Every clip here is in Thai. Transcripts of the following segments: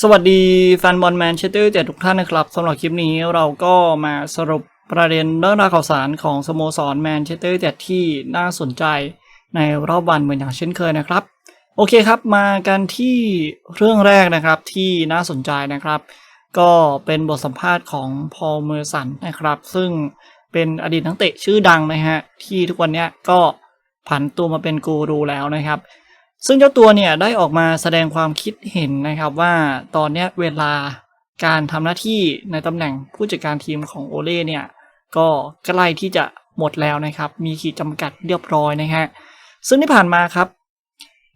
สวัสดีแฟนบอลแมนเชสเตอร์เจ็ดทุกท่านนะครับสำหรับคลิปนี้เราก็มาสรุปประเด็นเรื่องราวข่าวสารของสโมสรแมนเชสเตอร์เจ็ดที่น่าสนใจในรอบวันเหมือนอย่างเช่นเคยนะครับ โอเคครับมากันที่เรื่องแรกนะครับที่น่าสนใจนะครับ ก็เป็นบทสัมภาษณ์ของพอลเมอร์สันนะครับ ซึ่งเป็นอดีตนักเตะชื่อดังนะฮะที่ทุกวันนี้ก็ผันตัวมาเป็นกูรูแล้วนะครับ ซึ่งเจ้าตัวเนี่ยได้ออกมาแสดงความคิดเห็นนะครับว่าตอนเนี้ยเวลาการทำหน้าที่ในตำแหน่งผู้จัดการทีมของโอเล่เนี่ยก็ใกล้ที่จะหมดแล้วนะครับ มีขีดจำกัดเรียบร้อยนะฮะซึ่งที่ผ่านมาครับ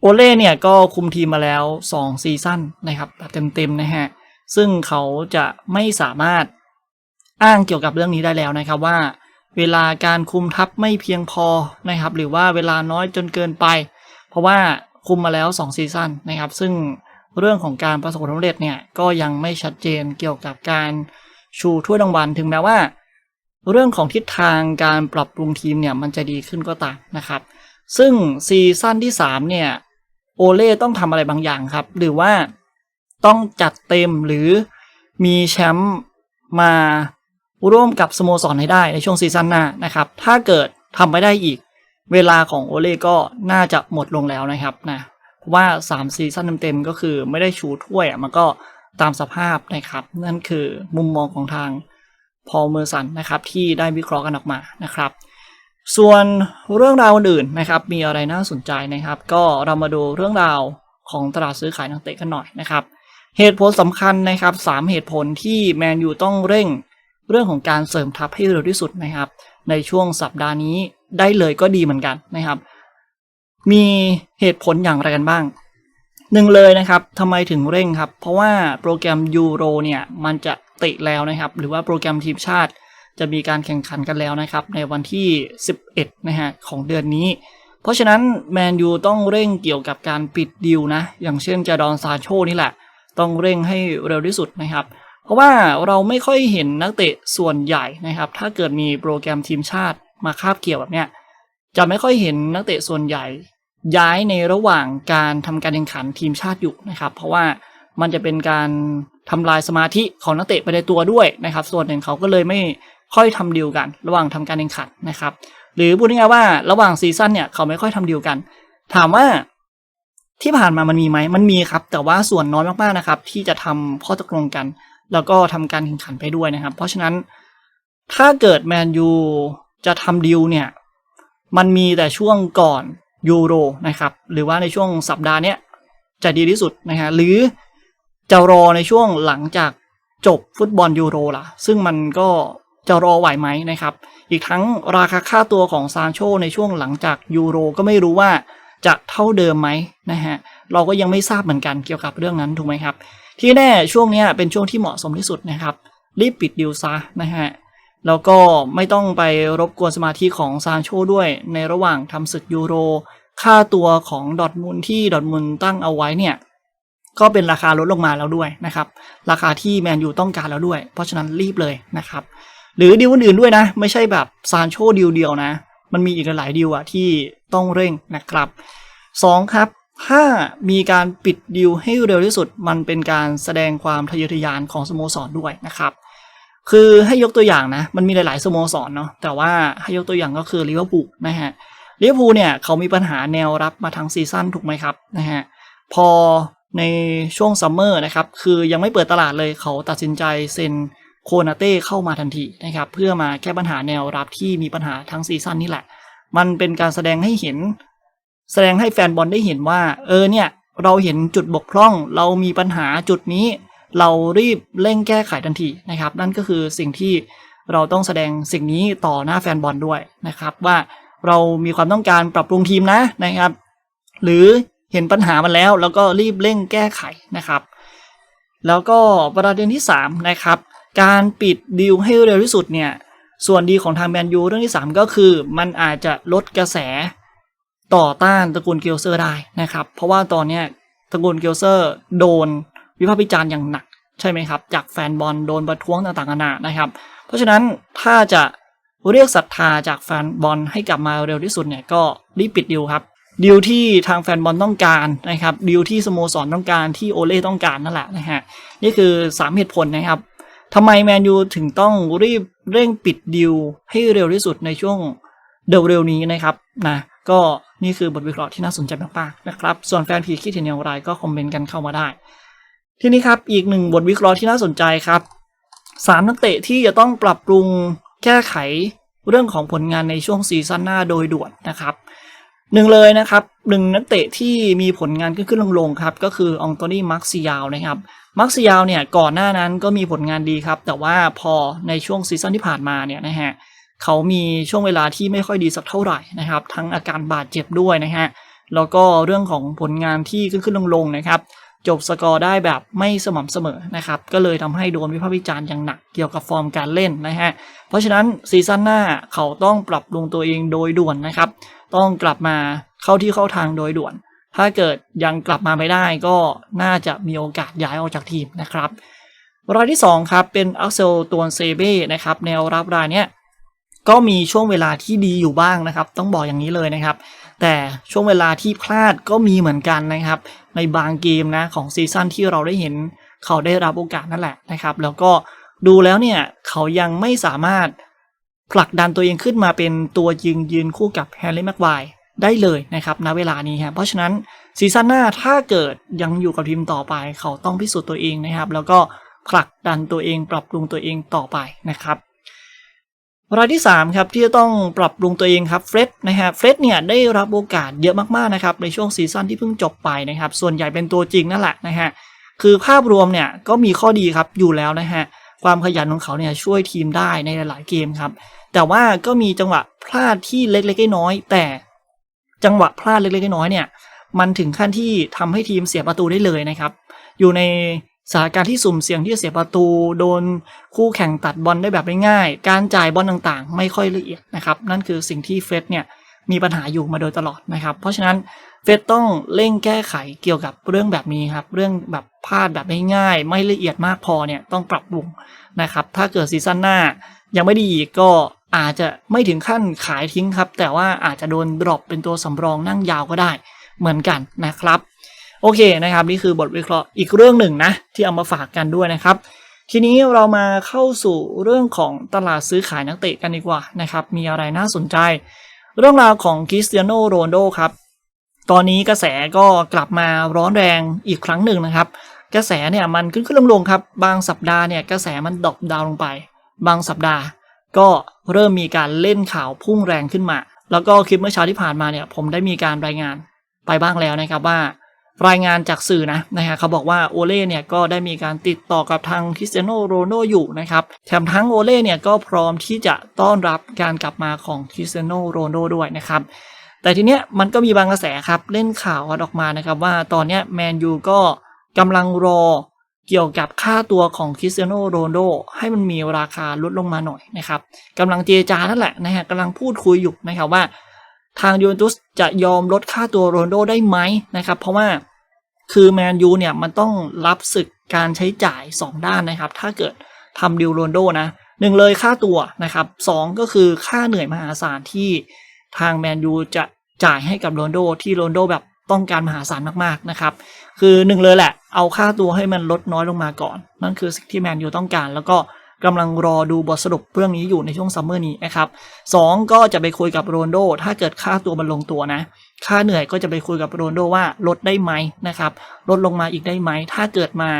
โอเล่เนี่ยก็คุมทีมมาแล้ว 2 ซีซั่นนะครับแบบเต็มๆนะฮะซึ่งเขาจะไม่สามารถอ้างเกี่ยวกับเรื่องนี้ได้แล้วนะครับว่า เวลาการคุมทัพไม่เพียงพอนะครับ หรือว่าเวลาน้อยจนเกินไป เพราะว่า คุมมาแล้ว 2 ซีซั่นนะครับ ซึ่งเรื่องของการประสบความสำเร็จเนี่ยก็ยังไม่ชัดเจนเกี่ยวกับการชูถ้วยรางวัลถึงแม้ว่า เรื่องของทิศทางการปรับปรุงทีมเนี่ยมันจะดีขึ้นก็ตามนะครับ ซึ่งซีซั่นที่ 3 เนี่ยโอเล่ต้องทำอะไรบางอย่างครับ หรือว่าต้องจัดเต็มหรือมีแชมป์มาร่วมกับสโมสรให้ได้ในช่วงซีซั่นหน้านะครับ ถ้าเกิดทำไม่ได้อีก เวลาของโอเล่ก็น่าจะหมดลงแล้วนะครับนะเพราะว่า3ซีซั่นเต็มๆก็คือไม่ได้ชูถ้วยอะมันก็ตามสภาพนะครับ นั่นคือมุมมองของทางพอลเมอร์สันนะครับที่ได้วิเคราะห์กันออกมานะครับ ส่วนเรื่องราวอื่นนะครับ มีอะไรน่าสนใจนะครับ ก็เรามาดูเรื่องราวของตลาดซื้อขายนักเตะกันหน่อยนะครับ เหตุผลสำคัญนะครับสามเหตุผลที่แมนยูต้องเร่งเรื่องของการเสริมทัพให้เร็วที่สุดนะครับ ในช่วงสัปดาห์นี้ได้เลยก็ดีเหมือนกันนะครับ มีเหตุผลอย่างไรกันบ้างหนึ่งเลยนะครับทำไมถึงเร่งครับ เพราะว่าโปรแกรมยูโรเนี่ยมันจะเตะแล้วนะครับ หรือว่าโปรแกรมทีมชาติจะมีการแข่งขันกันแล้วนะครับ ในวันที่ 11 นะฮะของเดือนนี้ เพราะฉะนั้นแมนยูต้องเร่งเกี่ยวกับการปิดดีลนะ อย่างเช่นจาดอนซาโชนี่แหละ ต้องเร่งให้เร็วที่สุดนะครับ เพราะว่าเราไม่ค่อยเห็นนักเตะส่วนใหญ่นะครับ ถ้าเกิดมีโปรแกรมทีมชาติมาคาบเกี่ยวแบบเนี้ยจะไม่ค่อยเห็นนักเตะส่วนใหญ่ ย้ายในระหว่างการทำการแข่งขันทีมชาติอยู่นะครับ เพราะว่ามันจะเป็นการทำลายสมาธิของนักเตะไปในตัวด้วยนะครับ ส่วนหนึ่งเขาก็เลยไม่ค่อยทำดีลกัน ระหว่างทำการแข่งขันนะครับ หรือพูดง่ายๆว่าระหว่างซีซั่นเนี่ยเขาไม่ค่อยทำดีลกัน ถามว่าที่ผ่านมามันมีไหมมันมีครับ แต่ว่าส่วนน้อยมากๆนะครับ ที่จะทำข้อตกลงกัน แล้วก็ทำการแข่งขันไปด้วยนะครับ เพราะฉะนั้นถ้าเกิดแมนยูจะทำดีลเนี่ย มันมีแต่ช่วงก่อนยูโรนะครับ หรือว่าในช่วงสัปดาห์เนี้ยจะดีที่สุดนะฮะหรือจะรอในช่วงหลังจากจบฟุตบอลยูโรล่ะ ซึ่งมันก็จะรอไหวไหมนะครับ อีกทั้งราคาค่าตัวของซานโชในช่วงหลังจากยูโรก็ไม่รู้ว่าจะเท่าเดิมไหมนะฮะ เราก็ยังไม่ทราบเหมือนกันเกี่ยวกับเรื่องนั้นถูกไหมครับ ที่แน่ช่วงนี้เป็นช่วงที่เหมาะสมที่สุดนะครับ รีบปิดดิวซะนะฮะแล้วก็ไม่ต้องไปรบกวนสมาธิของซานโชด้วยในระหว่างทำศึกยูโร ค่าตัวของดอทมุนที่ดอทมุนตั้งเอาไว้เนี่ยก็เป็นราคาลดลงมาแล้วด้วยนะครับ ราคาที่แมนยูต้องการแล้วด้วย เพราะฉะนั้นรีบเลยนะครับ หรือดีลอื่นๆด้วยนะ ไม่ใช่แบบซานโชดีลเดียวนะ มันมีอีกหลายดีลอะที่ต้องเร่งนะครับสองครับ ถ้ามีการปิดดีลให้เร็วที่สุด มันเป็นการแสดงความทะเยอทะยานของสโมสรด้วยนะครับ คือให้ยกตัวอย่างนะ มันมีหลาย ๆ สโมสรเนาะ แต่ว่าให้ยกตัวอย่างก็คือลิเวอร์พูลนะฮะ ลิเวอร์พูลเนี่ยเขามีปัญหาแนวรับมาทั้งซีซั่นถูกไหมครับนะฮะ พอในช่วงซัมเมอร์นะครับ คือยังไม่เปิดตลาดเลยเขาตัดสินใจเซ็นโคนาเต้เข้ามาทันทีนะครับ เพื่อมาแก้ปัญหาแนวรับที่มีปัญหาทั้งซีซั่นนี่แหละ มันเป็นการแสดงให้เห็น แสดงให้แฟนบอลได้เห็นว่า เออเนี่ย เราเห็นจุดบกพร่อง เรามีปัญหาจุดนี้ เรารีบเร่งแก้ไขทันทีนะครับ นั่นก็คือสิ่งที่เราต้องแสดงสิ่งนี้ต่อหน้าแฟนบอลด้วยนะครับ ว่าเรามีความต้องการปรับปรุงทีมนะนะครับ หรือเห็นปัญหามันแล้ว แล้วก็รีบเร่งแก้ไขนะครับ แล้วก็ประเด็นที่3นะครับการปิดดีลให้เร็วที่สุดเนี่ยส่วนดีของทางแมนยูเรื่องที่ 3 ก็คือ มันอาจจะลดกระแส ต่อต้านตระกูลเกลเซอร์ได้นะครับ เพราะว่าตอนนี้ตระกูลเกลเซอร์โดนวิพากษ์วิจารณ์อย่างหนักใช่ไหมครับ จากแฟนบอลโดนประท้วงต่างๆนานานะครับ เพราะฉะนั้นถ้าจะเรียกศรัทธาจากแฟนบอลให้กลับมาเร็วที่สุดเนี่ยก็รีบปิดดิวครับดีลที่ทางแฟนบอลต้องการนะครับดีลที่สโมสรต้องการที่โอเล่ต้องการนั่นแหละนะฮะนี่คือ 3 เหตุผลนะครับทำไมแมนยูถึงต้องรีบเร่งปิดดีลให้เร็วที่สุดในช่วงเร็วๆนี้นะครับนะก็ นี่คือบทวิเคราะห์ที่น่าสนใจมากๆนะครับ ส่วนแฟนพีคิดเห็นอย่างไรก็คอมเมนต์กันเข้ามาได้ ทีนี้ครับอีกหนึ่งบทวิเคราะห์ที่น่าสนใจครับสามนักเตะที่จะต้องปรับปรุงแก้ไขเรื่องของผลงานในช่วงซีซั่นหน้าโดยด่วนนะครับหนึ่งเลยนะครับหนึ่งนักเตะที่มีผลงานขึ้นขึ้นลงลงๆครับก็คืออองโตนี่มาร์คซิยาวนะครับมาร์คซิยาวเนี่ยก่อนหน้านั้นก็มีผลงานดีครับ แต่ว่าพอในช่วงซีซั่นที่ผ่านมาเนี่ยนะฮะ เขามีช่วงเวลาที่ไม่ค่อยดีสักเท่าไหร่นะครับ ทั้งอาการบาดเจ็บด้วยนะฮะแล้วก็เรื่องของผลงานที่ขึ้นขึ้นลงลงนะครับ จบสกอร์ได้แบบไม่สม่ำเสมอนะครับ ก็เลยทำให้โดนวิพากษ์วิจารณ์อย่างหนักเกี่ยวกับฟอร์มการเล่นนะฮะเพราะฉะนั้นซีซั่นหน้าเขาต้องปรับปรุงตัวเองโดยด่วนนะครับ ต้องกลับมาเข้าที่เข้าทางโดยด่วน ถ้าเกิดยังกลับมาไม่ได้ก็น่าจะมีโอกาสย้ายออกจากทีมนะครับรายที่2ครับเป็นอัลเซลตัวเซเบ้นะครับแนวรับรายเนี้ย ก็มีช่วงเวลาที่ดีอยู่บ้างนะครับ ต้องบอกอย่างนี้เลยนะครับ แต่ช่วงเวลาที่พลาดก็มีเหมือนกันนะครับ ในบางเกมนะของซีซั่นที่เราได้เห็นเขาได้รับโอกาสนั่นแหละนะครับ แล้วก็ดูแล้วเนี่ยเขายังไม่สามารถผลักดันตัวเองขึ้นมาเป็นตัวยิงยืนคู่กับแฮร์รี่แม็กไวร์ได้เลยนะครับณเวลานี้ครับเพราะฉะนั้นซีซั่นหน้าถ้าเกิดยังอยู่กับทีมต่อไป เขาต้องพิสูจน์ตัวเองนะครับ แล้วก็ผลักดันตัวเองปรับปรุงตัวเองต่อไปนะครับ รายที่ 3 ครับที่จะต้องปรับปรุงตัวเองครับเฟร็ดนะฮะเฟร็ดเนี่ยได้รับโอกาสเยอะมากๆนะครับในช่วงซีซั่นที่เพิ่งจบไปนะครับส่วนใหญ่เป็นตัวจริงนั่นแหละนะฮะคือภาพรวมเนี่ยก็มีข้อดีครับอยู่แล้วนะฮะความขยันของเขาเนี่ยช่วยทีมได้ในหลายๆเกมครับ แต่ว่าก็มีจังหวะพลาดที่เล็กๆน้อยๆแต่จังหวะพลาดเล็กๆน้อยๆเนี่ยมันถึงขั้นที่ทำให้ทีมเสียประตูได้เลยนะครับ อยู่ใน สถานการณ์ที่สุ่มเสี่ยงที่จะเสียประตู โดนคู่แข่งตัดบอลได้แบบง่ายๆการจ่ายบอลต่างๆ ไม่ค่อยละเอียดนะครับนั่นคือสิ่งที่เฟสเนี่ยมีปัญหาอยู่มาโดยตลอดนะครับ เพราะฉะนั้นเฟสต้องเร่งแก้ไขเกี่ยวกับเรื่องแบบนี้ครับเรื่องแบบพลาดแบบง่ายๆไม่ละเอียดมากพอเนี่ยต้องปรับปรุงนะครับถ้าเกิดซีซั่นหน้ายังไม่ดีก็อาจจะไม่ถึงขั้นขายทิ้งครับ แต่ว่าอาจจะโดนดรอปเป็นตัวสำรองนั่งยาวก็ได้เหมือนกันนะครับ โอเคนะครับนี่คือบทวิเคราะห์อีกเรื่องหนึ่งนะ ที่เอามาฝากกันด้วยนะครับ ทีนี้เรามาเข้าสู่เรื่องของตลาดซื้อขายนักเตะกันดีกว่านะครับ มีอะไรน่าสนใจ เรื่องราวของคริสเตียโนโรนโดครับ ตอนนี้กระแสก็กลับมาร้อนแรงอีกครั้งหนึ่งนะครับ กระแสเนี่ยมันขึ้นขึ้นลงลงครับ บางสัปดาห์เนี่ยกระแสมันดรอปดาวลงไป บางสัปดาห์ ก็เริ่มมีการเล่นข่าวพุ่งแรงขึ้นมา แล้วก็คลิปเมื่อเช้าที่ผ่านมาเนี่ยผมได้มีการรายงานไปบ้างแล้วนะครับว่า รายงานจากสื่อนะนะฮะเขาบอกว่าโอเล่เนี่ยก็ได้มีการติดต่อกับทางคริสเตียโนโรนโดอยู่นะครับแถมทั้งโอเล่เนี่ยก็พร้อมที่จะต้อนรับการกลับมาของคริสเตียโนโรนโดด้วยนะครับแต่ทีเนี้ยมันก็มีบางกระแสครับเล่นข่าวออกมานะครับว่าตอนเนี้ยแมนยูก็กำลังรอเกี่ยวกับค่าตัวของคริสเตียโนโรนโดให้มันมีราคาลดลงมาหน่อยนะครับกำลังเจรจานั่นแหละนะฮะกำลังพูดคุยอยู่นะครับว่า ทางยูเวนตุสจะยอมลดค่าตัวโรนโดได้ไหมนะครับ เพราะว่าคือแมนยูเนี่ยมันต้องรับศึกการใช้จ่าย 2 ด้านนะครับ ถ้าเกิดทำดิวโรนโดนะหนึ่งเลยค่าตัวนะครับสองก็คือค่าเหนื่อยมหาศาลที่ทางแมนยูจะจ่ายให้กับโรนโดที่โรนโดแบบต้องการมหาศาลมากๆนะครับ คือหนึ่งเลยแหละ เอาค่าตัวให้มันลดน้อยลงมาก่อน นั่นคือสิ่งที่แมนยูต้องการแล้วก็ กำลังรอดูบทสรุปเรื่องนี้อยู่ในช่วงซัมเมอร์นี้นะครับสองก็จะไปคุยกับโรนโดถ้าเกิดค่าตัวมันลงตัวนะ ค่าเหนื่อยก็จะไปคุยกับโรนโดว่าลดได้ไหมนะครับลดลงมาอีกได้ไหม ถ้าเกิดมา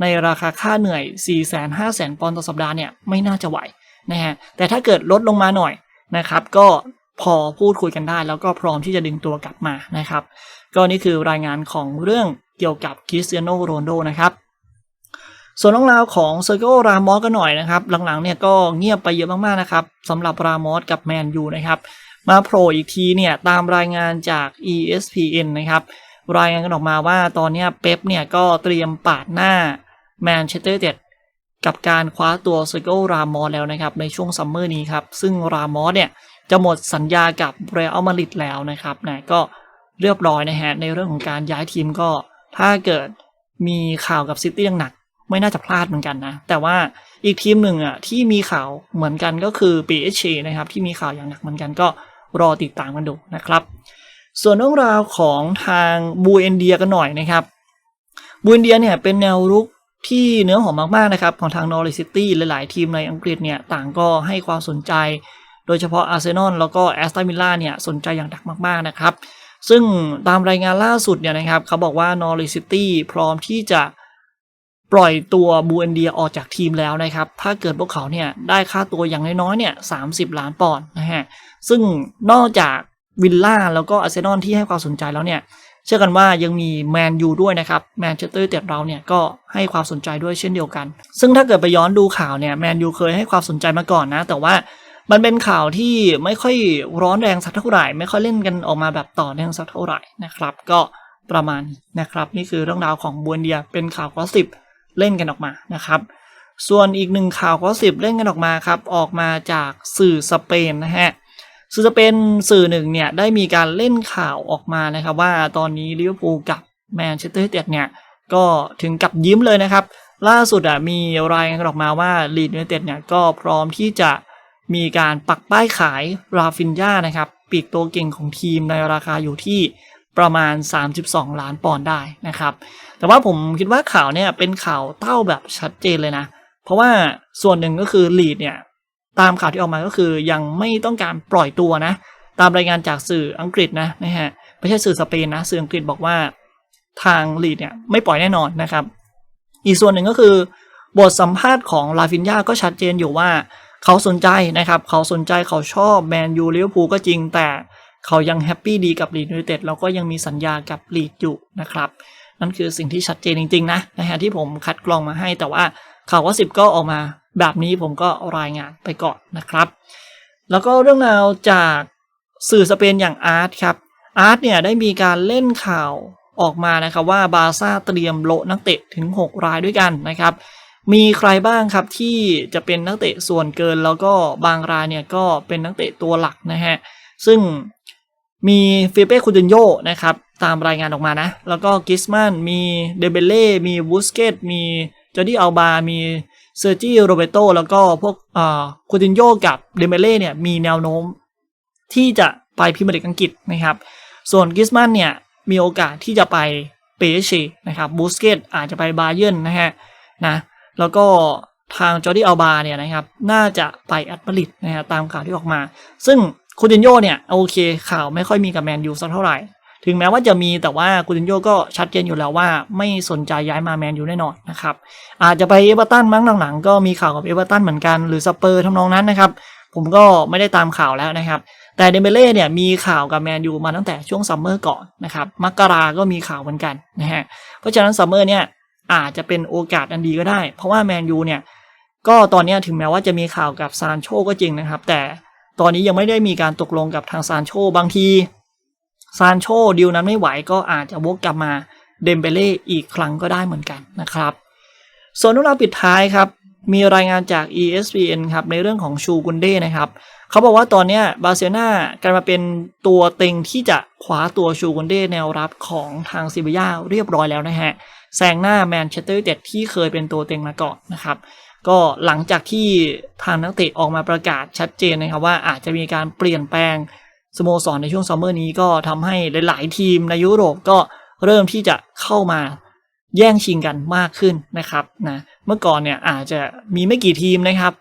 ในราคาค่าเหนื่อย 4 5 0 0 0 0 0ปอนด์ต่อสัปดาห์เนี่ยไม่น่าจะไหวนะฮะแต่ถ้าเกิดลดลงมาหน่อยนะครับ ก็พอพูดคุยกันได้ แล้วก็พร้อมที่จะดึงตัวกลับมานะครับ ก็นี่คือรายงานของเรื่องเกี่ยวกับคริสเตียโนโรนโดนะครับ ส่วนเรื่องราวของเซอร์เกรามอสก็หน่อยนะครับ หลังๆเนี่ยก็เงียบไปเยอะมากๆนะครับสำหรับรามอสกับแมนยูนะครับ มาโผล่อีกทีเนี่ยตามรายงานจาก ESPN นะครับ รายงานกันออกมาว่าตอนนี้เป๊ปเนี่ยก็เตรียมปาดหน้าแมนเชสเตอร์เต็ดกับการคว้าตัวเซอร์เกรามอสแล้วนะครับ ในช่วงซัมเมอร์นี้ครับ ซึ่งรามอสเนี่ยจะหมดสัญญากับเรอัลมาดริดแล้วนะครับนะก็เรียบร้อยนะฮะในเรื่องของการย้ายทีมก็ถ้าเกิดมีข่าวกับซิตี้ยังหนัก ไม่น่าจะพลาดเหมือนกันนะ แต่ว่าอีกทีมหนึ่งอะที่มีข่าวเหมือนกันก็คือ PSG นะครับที่มีข่าวอย่างหนักเหมือนกันก็รอติดตามกันดูนะครับ ส่วนเรื่องราวของทางบูเอนเดียกันหน่อยนะครับบูเอนเดียเนี่ยเป็นแนวรุกที่เนื้อหอมมากๆนะครับของทางนอริซิตี้หลาย ๆ ทีมในอังกฤษเนี่ยต่างก็ให้ความสนใจ โดยเฉพาะอาร์เซนอลแล้วก็แอสตันวิลล่าเนี่ยสนใจอย่างดักมากๆนะครับ ซึ่งตามรายงานล่าสุดเนี่ยนะครับเขาบอกว่านอริซิตี้พร้อมที่จะ ปล่อยตัวบูเอนเดียออกจากทีมแล้วนะครับ ถ้าเกิดพวกเขาเนี่ยได้ค่าตัวอย่างน้อยๆเนี่ยสาล้านปอนด์นะฮะ ซึ่งนอกจากวิลล่าแล้วก็อาร์เซนอลที่ให้ความสนใจแล้วเนี่ย เชื่อกันว่ายังมีแมนยูด้วยนะครับ แมนเชสเตอร์เต็ดเราเนี่ยก็ให้ความสนใจด้วยเช่นเดียวกัน ซึ่งถ้าเกิดไปย้อนดูข่าวเนี่ยแมนยูเคยให้ความสนใจมาก่อนนะ แต่ว่ามันเป็นข่าวที่ไม่ค่อยร้อนแรงสักเท่าไหร่ ไม่ค่อยเล่นกันออกมาแบบต่อเนื่องสักเท่าไหร่นะครับ ก็ประมาณนี้นะครับ นี่คือเรื่องราวของบัวเดียเป็นข่าวกอสิบ เล่นกันออกมานะครับ ส่วนอีกหนึ่งข่าวกอสิบเล่นกันออกมาครับ ออกมาจากสื่อสเปนนะฮะสื่อสเปนสื่อหนึ่งเนี่ยได้มีการเล่นข่าวออกมานะครับ ว่าตอนนี้ลิเวอร์พูลกับแมนเชสเตอร์ยูไนเต็ดเนี่ยก็ถึงกับยิ้มเลยนะครับ ล่าสุดอะมีรายงานออกมาว่าลีดยูไนเต็ดเนี่ยก็พร้อมที่จะมีการปักป้ายขายราฟินญานะครับ ปีกตัวเก่งของทีมในราคาอยู่ที่ ประมาณ 32 ล้านปอนด์ได้นะครับ แต่ว่าผมคิดว่าข่าวเนี่ยเป็นข่าวเต้าแบบชัดเจนเลยนะ เพราะว่าส่วนหนึ่งก็คือลีดเนี่ยตามข่าวที่ออกมาก็คือยังไม่ต้องการปล่อยตัวนะ ตามรายงานจากสื่ออังกฤษนะนะฮะไม่ใช่สื่อสเปนนะสื่ออังกฤษบอกว่าทางลีดเนี่ยไม่ปล่อยแน่นอนนะครับ อีกส่วนหนึ่งก็คือบทสัมภาษณ์ของลาฟินยาก็ชัดเจนอยู่ว่าเขาสนใจนะครับ เขาสนใจเขาชอบแมนยูลิเวอร์พูลก็จริงแต่ เขายังแฮปปี้ดีกับลีดยูไนเต็ดแล้วก็ยังมีสัญญากับลีดอยู่นะครับนั่นคือสิ่งที่ชัดเจนจริง ๆ นะนะฮะที่ผมคัดกรองมาให้แต่ว่าข่าวว่าสิบก็ออกมาแบบนี้ผมก็รายงานไปก่อนนะครับ แล้วก็เรื่องราวจากสื่อสเปนอย่างอาร์ตครับอาร์ตเนี่ยได้มีการเล่นข่าวออกมานะครับว่าบาซ่าเตรียมโลนักเตะถึง 6 รายด้วยกันนะครับ มีใครบ้างครับที่จะเป็นนักเตะส่วนเกินแล้วก็บางรายเนี่ยก็เป็นนักเตะตัวหลักนะฮะซึ่ง มีฟิเป้คูตินโยนะครับ ตามรายงานออกมานะ แล้วก็กิสมันมีเดเบเล่ มีวูสเกตมีจอร์ดี้อัลบา มีเซอร์จิโรเบโตแล้วก็พวกคูตินโยกับเดเบเล่เนี่ยมีแนวโน้มที่จะไปพรีเมียร์ลีกอังกฤษนะครับ ส่วนกิสมันเนี่ยมีโอกาสที่จะไปเปเชนะครับบูสเกตอาจจะไปบาเยนนะฮะนะแล้วก็ทางจอร์ดี้อัลบาเนี่ยนะครับน่าจะไปแอตมาดริดนะฮะตามข่าวที่ออกมา ซึ่ง คูตินโยเนี่ยโอเค ข่าวไม่ค่อยมีกับแมนยูสักเท่าไหร่ ถึงแม้ว่าจะมีแต่ว่าคูตินโยก็ชัดเจนอยู่แล้วว่าไม่สนใจย้ายมาแมนยูแน่นอนนะครับ อาจจะไปเอเวอร์ตันมั้งหลังๆ ก็มีข่าวกับเอเวอร์ตันเหมือนกันหรือสเปอร์ทำนองนั้นนะครับ ผมก็ไม่ได้ตามข่าวแล้วนะครับ แต่เดเบเล่เนี่ยมีข่าวกับแมนยูมาตั้งแต่ช่วงซัมเมอร์ก่อนนะครับมกราก็มีข่าวเหมือนกันนะฮะเพราะฉะนั้นซัมเมอร์เนี่ยอาจจะเป็นโอกาสอันดีก็ได้ เพราะว่าแมนยูเนี่ยก็ตอนนี้ถึงแม้ว่าจะมีข่าวกับซานโชก็จริงนะครับ แต่ ตอนนี้ยังไม่ได้มีการตกลงกับทางซานโชบางทีซานโชดีลนั้นไม่ไหวก็อาจจะวกกลับมาเดมเบเล่อีกครั้งก็ได้เหมือนกันนะครับ ส่วนเรื่องราวปิดท้ายครับ มีรายงานจาก ESPN ครับ ในเรื่องของชูกุนเด้นะครับ เขาบอกว่าตอนนี้บาร์เซโลนากลายมาเป็นตัวเต็งที่จะคว้าตัวชูกุนเด้แนวรับของทางซิบยาเรียบร้อยแล้วนะฮะแซงหน้าแมนเชสเตอร์ยูไนเต็ดที่เคยเป็นตัวเต็งมาก่อนนะครับ ก็หลังจากที่ทางนักเตะออกมาประกาศชัดเจนนะครับว่าอาจจะมีการเปลี่ยนแปลงสโมสรในช่วงซัมเมอร์นี้ก็ทำให้หลาย ๆ ทีมในยุโรปก็เริ่มที่จะเข้ามาแย่งชิงกันมากขึ้นนะครับนะเมื่อก่อนเนี่ยอาจจะมีไม่กี่ทีมนะครับ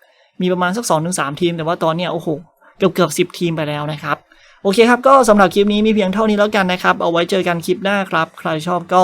มีประมาณสัก2อถึงสทีม แต่ว่าตอนเนี้ยโอ้โหเกือบเกือบสิทีมไปแล้วนะครับ โอเคครับ ก็สำหรับคลิปนี้มีเพียงเท่านี้แล้วกันนะครับ เอาไว้เจอกันคลิปหน้าครับ ใครชอบก็